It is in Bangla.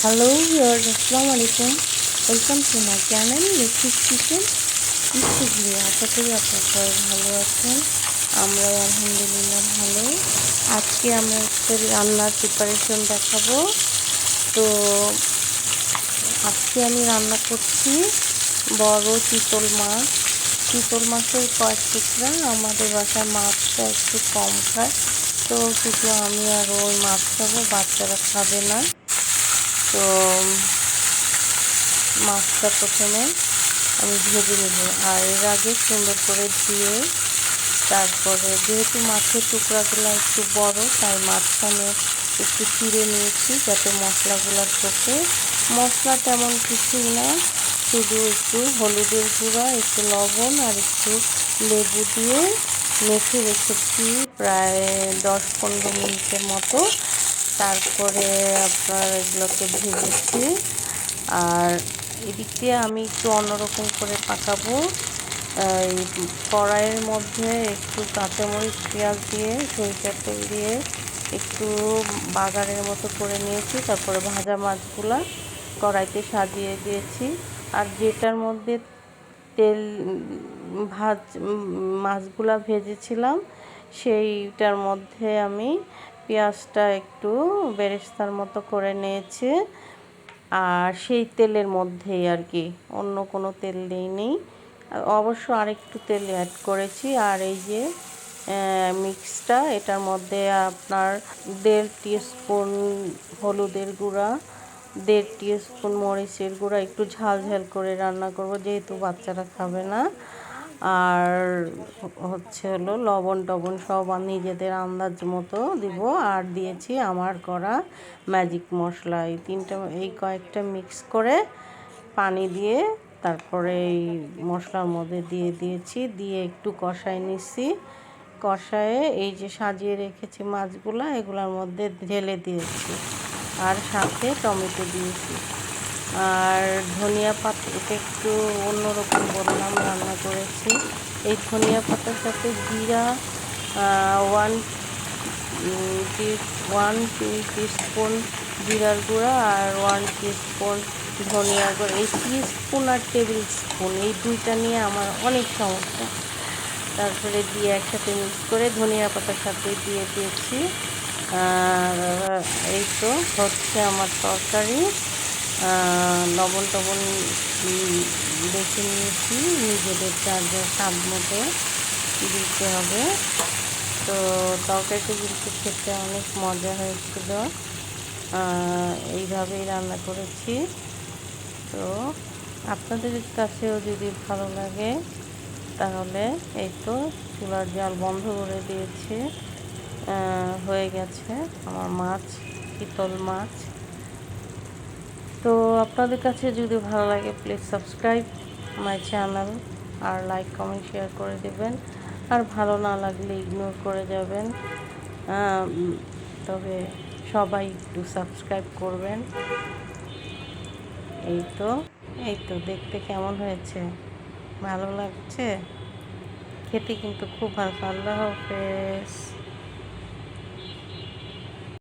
হ্যালো ইয়ার আসসালামু আলাইকুম ওয়েলকাম টু মাই চ্যানেল লেখিস কিচেন ইস্টুগুলি আশা করি আপনার ভালো আছেন আমরাও আলহামদুলিল্লাহ ভালো আজকে আমরা একটা রান্নার প্রিপারেশন দেখাবো তো আজকে আমি রান্না করছি বড় চিতল মাছ চিতল মাছের কয়েক টুকরা আমাদের বাসায় মাছটা একটু কম খায় তো শুধু আমি আর ওই মাছ খাব বাচ্চারা খাবে না তো মাছটা প্রথমে আমি ভেজে নেব। আর এর আগে সুন্দর করে ধুয়ে তারপরে যেহেতু মাছের টুকরাগুলো একটু বড়, তাই মাঝখানে একটু চিড়ে নিয়েছি যাতে মশলাগুলো ঢোকে। মশলা তেমন কিছুই না, শুধু একটু হলুদের গুঁড়া, একটু লবণ আর একটু লেবু দিয়ে মেখে রেখেছি প্রায় দশ পনেরো মিনিটের মতো। তারপরে আপনার এগুলোকে ভেজেছি। আর এদিক দিয়ে আমি একটু অন্যরকম করে পাকাবো। এই কড়াইয়ের মধ্যে একটু কাঁচামরিচ, পেঁয়াজ দিয়ে, সরিষার তেল দিয়ে একটু বাগানের মতো করে নিয়েছি। তারপরে ভাজা মাছগুলা কড়াইতে সাজিয়ে দিয়েছি। আর যেটার মধ্যে তেল, ভাজ মাছগুলা ভেজেছিলাম, সেইটার মধ্যে আমি পেঁয়াজটা একটু বেরেস্তার মতো করে নিয়েছি। আর সেই তেলের মধ্যেই আর কি, অন্য কোনো তেল দিইনি অবশ্য আরেকটু তেল অ্যাড করেছি। আর এই যে মিক্সটা এটার মধ্যে আপনার দেড় স্পুন হলুদের গুঁড়া, দেড় স্পুন মরিচের গুঁড়া, একটু ঝাল ঝাল করে রান্না করব, যেহেতু বাচ্চারা খাবে না। আর হচ্ছে হলো লবণ টবণ সব নিজেদের আন্দাজ মতো দিব। আর দিয়েছি আমার করা ম্যাজিক মশলা। এই তিনটা, এই কয়েকটা মিক্স করে পানি দিয়ে তারপরে এই মশলার মধ্যে দিয়ে দিয়েছি। দিয়ে একটু কষায় নিচ্ছি কষায়ে এই যে সাজিয়ে রেখেছি মাছগুলো, এগুলোর মধ্যে ঢেলে দিয়েছি। আর সাথে টমেটো দিয়েছি। আর ধনিয়া পাতা এটা একটু অন্যরকম বললাম রান্না করেছি। এই ধনিয়া পাতার সাথে জিরা ওয়ান ওয়ান স্পুন জিরার গুঁড়া আর ওয়ান স্পুন ধনিয়া গুঁড়া। এই স্পুন আর টেবিল স্পুন এই দুইটা নিয়ে আমার অনেক সমস্যা। তারপরে দিয়ে একসাথে মিক্স করে ধনিয়া পাতার সাথে দিয়ে দিয়েছি। আর এই তো হচ্ছে আমার তরকারি। লবণ টবণ দেখে নিয়েছি। নিজেদের চার্জার স্বাদ মতো দিতে হবে। তো তরকারিটা কিন্তু খেতে অনেক মজা হয়েছিল। এইভাবেই রান্না করেছি। তো আপনাদের কাছেও যদি ভালো লাগে, তাহলে এই তো চুলার জাল বন্ধ করে দিয়েছি। হয়ে গেছে আমার মাছ শীতল মাছ। তো আপনাদের কাছে যদি ভালো লাগে প্লিজ সাবস্ক্রাইব মাই চ্যানেল আর লাইক কমেন্ট শেয়ার করে দেবেন। আর ভালো না লাগলে ইগনোর করে যাবেন। তবে সবাই একটু সাবস্ক্রাইব করবেন। এই তো এই তো দেখতে কেমন হয়েছে? ভালো লাগছে? খেতে কিন্তু খুব ভালো, আল্লাহ হাফেজ।